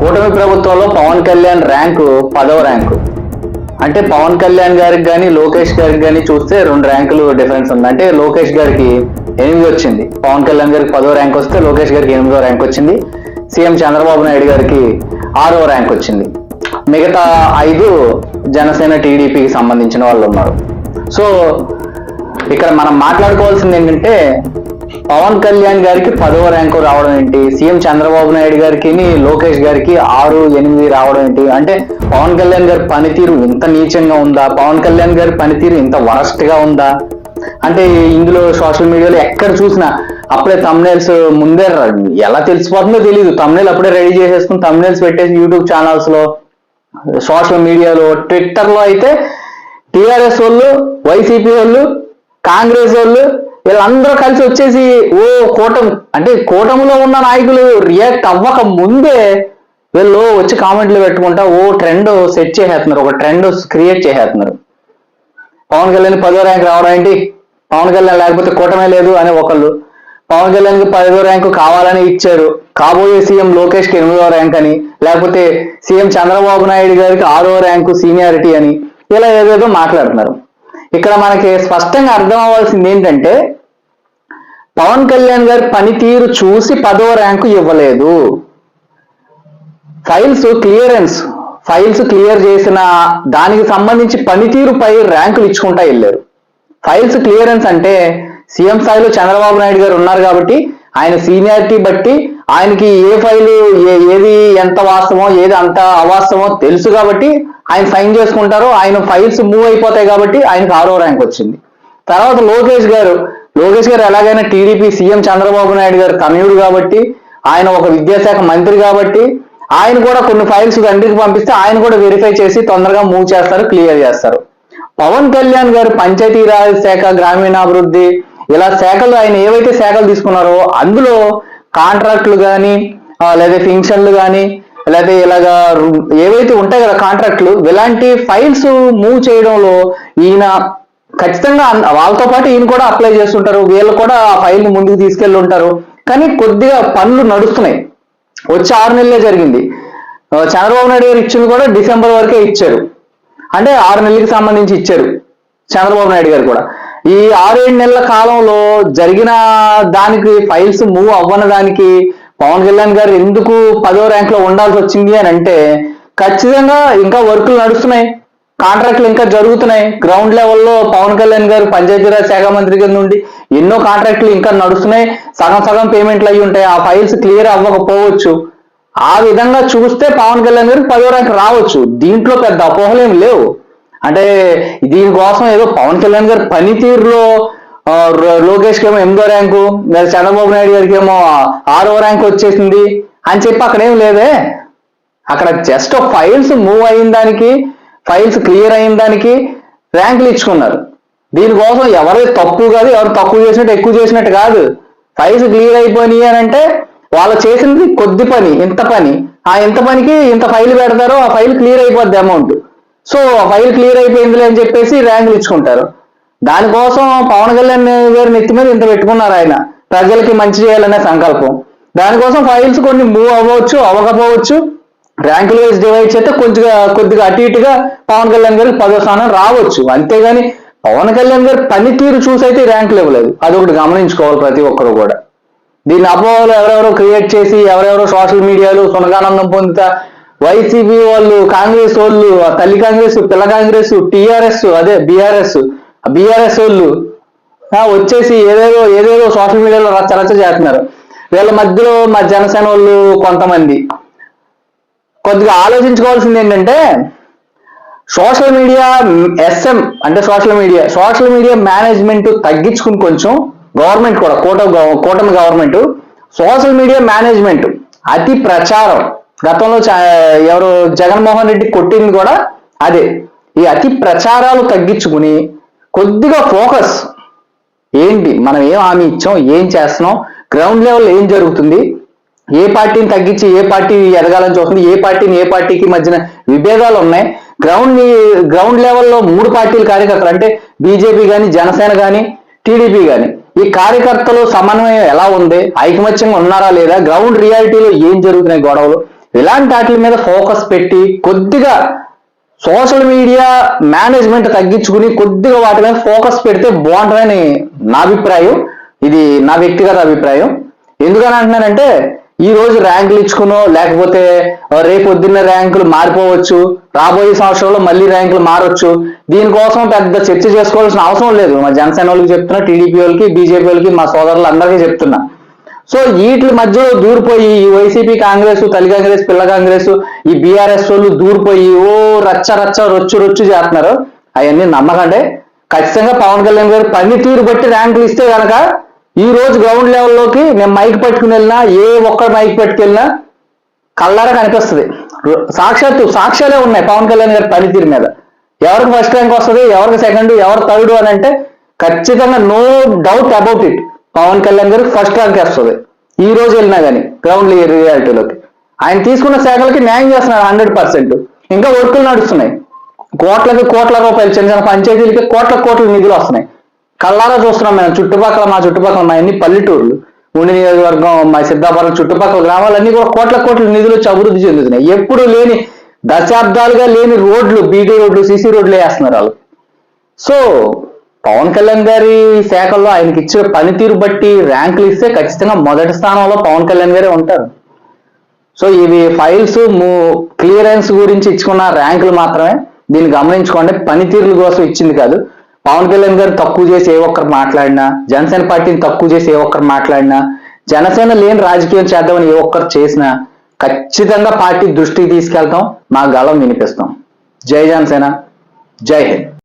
కూటమి ప్రభుత్వంలో పవన్ కళ్యాణ్ ర్యాంకు పదవ ర్యాంకు. అంటే పవన్ కళ్యాణ్ గారికి కానీ లోకేష్ గారికి కానీ చూస్తే రెండు ర్యాంకులు డిఫరెన్స్ ఉంది. అంటే లోకేష్ గారికి ఎనిమిది వచ్చింది. పవన్ కళ్యాణ్ గారికి పదో ర్యాంక్ వస్తే లోకేష్ గారికి ఎనిమిదో ర్యాంక్ వచ్చింది. సీఎం చంద్రబాబు నాయుడు గారికి ఆరో ర్యాంక్ వచ్చింది. మిగతా ఐదు జనసేన టీడీపీకి సంబంధించిన వాళ్ళు ఉన్నారు. సో ఇక్కడ మనం మాట్లాడుకోవాల్సింది ఏంటంటే పవన్ కళ్యాణ్ గారికి పదవ ర్యాంకు రావడం ఏంటి? సీఎం చంద్రబాబు నాయుడు గారికి లోకేష్ గారికి ఆరు ఎనిమిది రావడం ఏంటి? అంటే పవన్ కళ్యాణ్ గారి పనితీరు ఇంత నీచంగా ఉందా? పవన్ కళ్యాణ్ గారి పనితీరు ఇంత వరస్ట్గా ఉందా? అంటే ఇందులో సోషల్ మీడియాలో ఎక్కడ చూసినా అప్పుడే తమ్నేల్స్ ముందే ఎలా తెలిసిపోతుందో తెలియదు తమ్నేల్ అప్పుడే రెడీ చేసేసుకుని తమ్నేల్స్ పెట్టేసి యూట్యూబ్ ఛానల్స్లో సోషల్ మీడియాలో ట్విట్టర్లో అయితే టిఆర్ఎస్ వాళ్ళు వైసీపీ వాళ్ళు కాంగ్రెస్ వాళ్ళు వీళ్ళందరూ కలిసి వచ్చేసి ఓ కూటమి అంటే కూటమిలో ఉన్న నాయకులు రియాక్ట్ అవ్వక ముందే వీళ్ళు వచ్చి కామెంట్లు పెట్టుకుంటా ఓ ట్రెండ్ సెట్ చేసేస్తున్నారు ఒక ట్రెండ్ క్రియేట్ చేసేస్తున్నారు. పవన్ కళ్యాణ్ పదో ర్యాంక్ రావడం ఏంటి? పవన్ కళ్యాణ్ లేకపోతే కూటమే లేదు అని ఒకళ్ళు. పవన్ కళ్యాణ్కి పదో ర్యాంకు కావాలని ఇచ్చారు. కాబోయే సీఎం లోకేష్కి ఎనిమిదో ర్యాంక్ అని లేకపోతే సీఎం చంద్రబాబు నాయుడు గారికి ఆరో ర్యాంకు సీనియారిటీ అని ఇలా ఏదేదో మాట్లాడుతున్నారు. ఇక్కడ మనకి స్పష్టంగా అర్థం అవ్వాల్సింది ఏంటంటే పవన్ కళ్యాణ్ గారి పనితీరు చూసి పదో ర్యాంకు ఇవ్వలేదు. ఫైల్స్ క్లియరెన్స్ ఫైల్స్ క్లియర్ చేసిన దానికి సంబంధించి పనితీరుపై ర్యాంకులు ఇచ్చుకుంటా వెళ్ళారు. ఫైల్స్ క్లియరెన్స్ అంటే సీఎం స్థాయిలో చంద్రబాబు నాయుడు గారు ఉన్నారు కాబట్టి ఆయన సీనియారిటీ బట్టి ఆయనకి ఏ ఫైలు ఏది ఎంత వాస్తవమో ఏది అంత అవాస్తవమో తెలుసు కాబట్టి ఆయన సైన్ చేసుకుంటారు ఆయన ఫైల్స్ మూవ్ అయిపోతాయి కాబట్టి ఆయనకు ఆరో ర్యాంక్ వచ్చింది. తర్వాత లోకేష్ గారు లోకేష్ గారు ఎలాగైనా టీడీపీ సీఎం చంద్రబాబు నాయుడు గారు తనయుడు కాబట్టి ఆయన ఒక విద్యాశాఖ మంత్రి కాబట్టి ఆయన కూడా కొన్ని ఫైల్స్ తండ్రికి పంపిస్తే ఆయన కూడా వెరిఫై చేసి తొందరగా మూవ్ చేస్తారు క్లియర్ చేస్తారు. పవన్ కళ్యాణ్ గారు పంచాయతీరాజ్ శాఖ గ్రామీణాభివృద్ధి ఇలా శాఖలు ఆయన ఏవైతే శాఖలు తీసుకున్నారో అందులో కాంట్రాక్టులు కానీ లేదా ఫింక్షన్లు కానీ లేకపోతే ఇలాగా ఏవైతే ఉంటాయి కదా కాంట్రాక్ట్లు ఇలాంటి ఫైల్స్ మూవ్ చేయడంలో ఈయన ఖచ్చితంగా వాళ్ళతో పాటు ఈయన కూడా అప్లై చేస్తుంటారు. వీళ్ళు కూడా ఆ ఫైల్ని ముందుకు తీసుకెళ్ళి ఉంటారు. కానీ కొద్దిగా పనులు నడుస్తున్నాయి. వచ్చే ఆరు నెలలే జరిగింది. చంద్రబాబు నాయుడు గారు ఇచ్చింది కూడా డిసెంబర్ వరకే ఇచ్చారు. అంటే ఆరు నెలలకి సంబంధించి ఇచ్చారు చంద్రబాబు నాయుడు గారు కూడా. ఈ ఆరేడు నెలల కాలంలో జరిగిన దానికి ఫైల్స్ మూవ్ అవ్వన దానికి పవన్ కళ్యాణ్ గారు ఎందుకు పదో ర్యాంక్లో ఉండాల్సి వచ్చింది అని అంటే ఖచ్చితంగా ఇంకా వర్కులు నడుస్తున్నాయి. కాంట్రాక్ట్లు ఇంకా జరుగుతున్నాయి. గ్రౌండ్ లెవెల్లో పవన్ కళ్యాణ్ గారు పంచాయతీరాజ్ శాఖ మంత్రి కింద నుండి ఎన్నో కాంట్రాక్ట్లు ఇంకా నడుస్తున్నాయి. సగం సగం పేమెంట్లు అయ్యి ఉంటాయి. ఆ ఫైల్స్ క్లియర్ అవ్వకపోవచ్చు. ఆ విధంగా చూస్తే పవన్ కళ్యాణ్ గారికి పదో ర్యాంక్ రావచ్చు. దీంట్లో పెద్ద అపోహలేం లేవు. అంటే దీనికోసం ఏదో పవన్ కళ్యాణ్ గారి పనితీరులో లోకేష్కి ఏమో ఎనిమిదో ర్యాంకు మరి చంద్రబాబు నాయుడు గారికి ఏమో ఆరో ర్యాంక్ వచ్చేసింది అని చెప్పి అక్కడ ఏం లేదే. అక్కడ జస్ట్ ఫైల్స్ మూవ్ అయిన దానికి ఫైల్స్ క్లియర్ అయిన దానికి ర్యాంకులు ఇచ్చుకున్నారు. దీనికోసం ఎవరైతే తక్కువ కాదు ఎవరు తక్కువ చేసినట్టు ఎక్కువ చేసినట్టు కాదు. ఫైల్స్ క్లియర్ అయిపోయినాయి అని అంటే వాళ్ళు చేసింది కొద్ది పని ఇంత పని. ఆ ఇంత పనికి ఇంత ఫైల్ పెడతారో ఆ ఫైల్ క్లియర్ అయిపోద్ది అమౌంట్ సో ఆ ఫైల్ క్లియర్ అయిపోయిందిలే అని చెప్పేసి ర్యాంకులు ఇచ్చుకుంటారు. దానికోసం పవన్ కళ్యాణ్ గారి నెత్తి మీద ఇంత పెట్టుకున్నారు ఆయన. ప్రజలకి మంచి చేయాలనే సంకల్పం. దానికోసం ఫైల్స్ కొన్ని మూవ్ అవ్వచ్చు అవ్వకపోవచ్చు. ర్యాంకులు వైజ్ డివైడ్ చేస్తే కొద్దిగా కొద్దిగా అటు ఇటుగా పవన్ కళ్యాణ్ గారికి పదో స్థానం రావచ్చు. అంతేగాని పవన్ కళ్యాణ్ గారి పనితీరు చూసి అయితే ర్యాంకులు ఇవ్వలేదు అదొకటి గమనించుకోవాలి ప్రతి ఒక్కరు కూడా. దీన్ని అపోహలు ఎవరెవరో క్రియేట్ చేసి ఎవరెవరో సోషల్ మీడియాలో సునగానందం పొందుతా వైసీపీ వాళ్ళు కాంగ్రెస్ వాళ్ళు ఆ తల్లి కాంగ్రెస్ పిల్ల కాంగ్రెస్ టీఆర్ఎస్ అదే బీఆర్ఎస్ బీఆర్ఎస్ వాళ్ళు వచ్చేసి ఏదేదో ఏదేదో సోషల్ మీడియాలో రచ్చ రచ్చ చేస్తున్నారు. వీళ్ళ మధ్యలో మా జనసేన వాళ్ళు కొంతమంది. కొద్దిగా ఆలోచించుకోవాల్సింది ఏంటంటే సోషల్ మీడియా ఎస్ఎం అంటే social media social media management తగ్గించుకుని కొంచెం గవర్నమెంట్ కూడా కూట కూటమి గవర్నమెంట్ సోషల్ మీడియా మేనేజ్మెంట్ అతి ప్రచారం. గతంలో చా- ఎవరు జగన్మోహన్ రెడ్డి కొట్టింది కూడా అదే. ఈ అతి ప్రచారాలు తగ్గించుకుని కొద్దిగా ఫోకస్. ఏంటి? మనం ఏం హామీ ఇచ్చాం? ఏం చేస్తున్నాం? గ్రౌండ్ లెవెల్ ఏం జరుగుతుంది? ఏ పార్టీని తగ్గించి ఏ పార్టీ ఎదగాలని చూస్తుంది? ఏ పార్టీని ఏ పార్టీకి మధ్యన విభేదాలు ఉన్నాయి? గ్రౌండ్ గ్రౌండ్ లెవెల్లో మూడు పార్టీల కార్యకర్తలు అంటే బీజేపీ కానీ జనసేన కానీ టీడీపీ కానీ ఈ కార్యకర్తలు సమన్వయం ఎలా ఉంది? ఐకమత్యంగా ఉన్నారా లేదా? గ్రౌండ్ రియాలిటీలో ఏం జరుగుతున్నాయి గొడవలు? ఇలాంటి వాటి మీద ఫోకస్ పెట్టి కొద్దిగా సోషల్ మీడియా మేనేజ్మెంట్ తగ్గించుకుని కొద్దిగా వాటి మీద ఫోకస్ పెడితే బాగుంటుందని నా అభిప్రాయం. ఇది నా వ్యక్తిగత అభిప్రాయం. ఎందుకని అంటున్నానంటే ఈ రోజు ర్యాంకులు ఇచ్చుకునో లేకపోతే రేపు పొద్దున్న ర్యాంకులు మారిపోవచ్చు రాబోయే సంవత్సరంలో మళ్ళీ ర్యాంకులు మారొచ్చు దీనికోసం పెద్ద చర్చ చేసుకోవాల్సిన అవసరం లేదు. మా జనసేన వాళ్ళకి చెప్తున్నా టీడీపీ వాళ్ళకి బీజేపీ వాళ్ళకి మా సోదరులు అందరికీ చెప్తున్నా. సో వీటి మధ్యలో దూరిపోయి ఈ వైసీపీ కాంగ్రెస్ తల్లి కాంగ్రెస్ పిల్ల కాంగ్రెస్ ఈ బీఆర్ఎస్ వాళ్ళు దూరిపోయి ఓ రచ్చ రచ్చ రొచ్చు రొచ్చు చేస్తున్నారు. అవన్నీ నమ్మకండి. ఖచ్చితంగా పవన్ కళ్యాణ్ గారు పనితీరు బట్టి ర్యాంకులు ఇస్తే కనుక ఈ రోజు గ్రౌండ్ లెవెల్లోకి నేను మైక్ పట్టుకుని వెళ్ళినా ఏ ఒక్క మైక్ పట్టుకెళ్ళినా కళ్ళారా కనిపిస్తుంది. సాక్షాత్తు సాక్ష్యాలే ఉన్నాయి పవన్ కళ్యాణ్ గారి పనితీరు మీద. ఎవరికి ఫస్ట్ ర్యాంక్ వస్తుంది ఎవరికి సెకండ్ ఎవరు థర్డ్ అని అంటే ఖచ్చితంగా no doubt about it Pawan Kalyan గారికి ఫస్ట్ ర్యాంక్ వస్తుంది. ఈ రోజు వెళ్ళినా కానీ గ్రౌండ్ రియాలిటీలోకి ఆయన తీసుకున్న శాఖలకి న్యాయం చేస్తున్నారు హండ్రెడ్ పర్సెంట్ ఇంకా వర్కులు నడుస్తున్నాయి. కోట్లకి కోట్ల రూపాయలు చిన్న చిన్న పంచాయతీలకి కోట్ల కోట్ల నిధులు వస్తున్నాయి. కళ్ళారా చూస్తున్నాం మేము. చుట్టుపక్కల మా చుట్టుపక్కల మా అన్ని పల్లెటూర్లు. ఉండి నియోజకవర్గం మా సిద్ధాపురం చుట్టుపక్కల గ్రామాలన్నీ కూడా కోట్ల కోట్ల నిధులు వచ్చి అభివృద్ధి చెందుతున్నాయి. ఎప్పుడు లేని దశాబ్దాలుగా లేని రోడ్లు బీటీ రోడ్లు సీసీ రోడ్లు వేస్తున్నారు వాళ్ళు. సో పవన్ కళ్యాణ్ గారి శాఖల్లో ఆయనకి ఇచ్చిన పనితీరు బట్టి ర్యాంకులు ఇస్తే ఖచ్చితంగా మొదటి స్థానంలో పవన్ కళ్యాణ్ గారే ఉంటారు. సో ఇవి ఫైల్స్ క్లియరెన్స్ గురించి ఇచ్చుకున్న ర్యాంకులు మాత్రమే. దీన్ని గమనించుకోండి. పనితీరుల కోసం ఇచ్చింది కాదు. పవన్ కళ్యాణ్ గారు తక్కువ చేసి ఏ ఒక్కరు మాట్లాడినా జనసేన పార్టీని తక్కువ చేసి ఏ ఒక్కరు మాట్లాడినా జనసేన లేని రాజకీయం చేద్దామని ఏ ఒక్కరు చేసినా ఖచ్చితంగా పార్టీ దృష్టికి తీసుకెళ్తాం. మా గళం వినిపిస్తాం. జై జనసేన. జై హింద్.